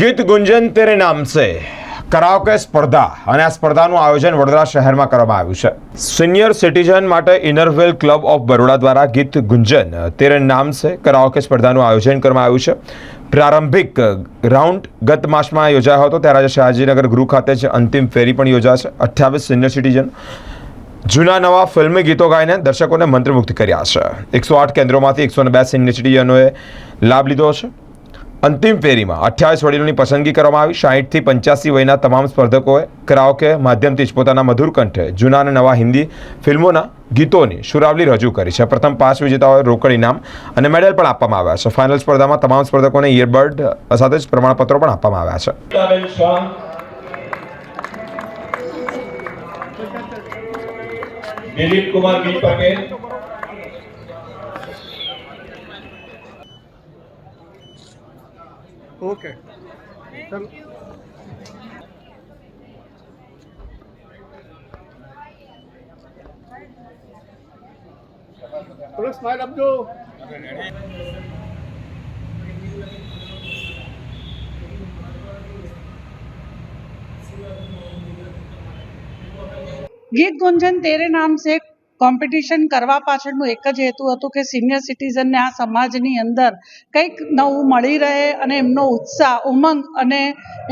ગીત ગુંજન તેરે નામ સે. કરાઓકે સ્પર્ધા. અને આ સ્પર્ધાનું આયોજન વડોદરા શહેરમાં કરવામાં આવ્યું છે. સિનિયર સિટીઝન માટે Inner Wheel club of Baroda દ્વારા ગીત ગુંજન તેરે નામ સે કરાઓકે સ્પર્ધાનું આયોજન કરવામાં આવ્યું છે. પ્રારંભિક રાઉન્ડ ગત માસમાં યોજાયો હતો. ત્યારે આજે શહાજીનગર ગૃહ ખાતે જ અંતિમ ફેરી પણ યોજાશે. અઠ્યાવીસ સિનિયર સિટીઝન જૂના નવા ફિલ્મી ગીતો ગાઈને દર્શકોને મંત્રમુગ્ધ કર્યા છે. એકસો આઠ કેન્દ્રોમાંથી એકસો બે સિનિયર સિટીઝનોએ લાભ લીધો છે. અંતિમ ફેરીમાં અઠ્યાવીસ વડીલોની પસંદગી કરવામાં આવી. સાહીઠથી પંચ્યાસી વયના તમામ સ્પર્ધકોએ, કરાઓકે માધ્યમથી જ પોતાના મધુર કંઠે જૂના અને નવા હિન્દી ફિલ્મોના ગીતોની સુરાવલી રજૂ કરી છે. પ્રથમ પાંચ વિજેતાઓએ રોકડ ઇનામ અને મેડલ પણ આપવામાં આવ્યા છે. ફાઇનલ સ્પર્ધામાં તમામ સ્પર્ધકોને ઇયરબડ સાથે જ પ્રમાણપત્રો પણ આપવામાં આવ્યા છે. દિલીપ કુમાર ઓકે ચલો થોડું સ્માઈલ આપજો ગીત ગુંજન તેરે નામ સે કોમ્પિટિશન કરવા પાછળનું એક જ હેતુ હતું કે સિનિયર સિટીઝનને આ સમાજની અંદર કંઈક નવું મળી રહે અને એમનો ઉત્સાહ, ઉમંગ અને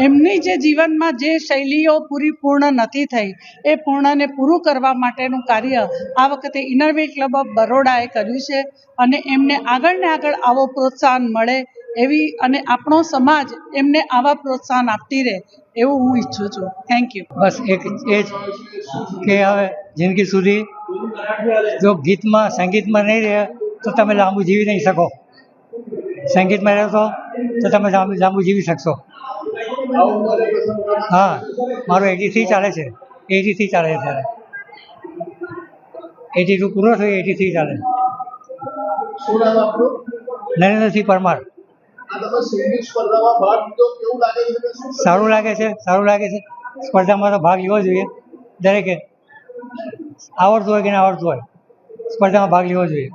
એમની જે જીવનમાં જે શૈલીઓ પૂરી પૂર્ણ નથી થઈ, એ પૂર્ણને પૂરું કરવા માટેનું કાર્ય આ વખતે ઇનરવે ક્લબ ઓફ બરોડાએ કર્યું છે અને એમને આગળ ને આગળ આવો પ્રોત્સાહન મળે એવી અને આપણો સમાજ એમને આવા પ્રોત્સાહન આપતી રહે એવું હું ઈચ્છું છું. થેન્ક યુ બસ એક એ જ કે હવે જિંદગી સુધી જો ગીતમાં, સંગીતમાં નહીં રહે, તો તમે લાંબુ જીવી નહીં શકો. સંગીતમાં રહેશો તો તમે લાંબુ જીવી શકશો. હા, મારું એટીથી ચાલે છે. એટીથી ચાલે છે અત્યારે. એટી ટુ પૂરો થયો એટીથી ચાલે શું નામ નરેન્દ્રસિંહ પરમાર. સારું લાગે છે, સારું લાગે છે. સ્પર્ધામાં તો ભાગ લેવો જોઈએ. દરેકે. આવડતું હોય કે ના આવડતું હોય. સ્પર્ધામાં ભાગ લેવો જોઈએ.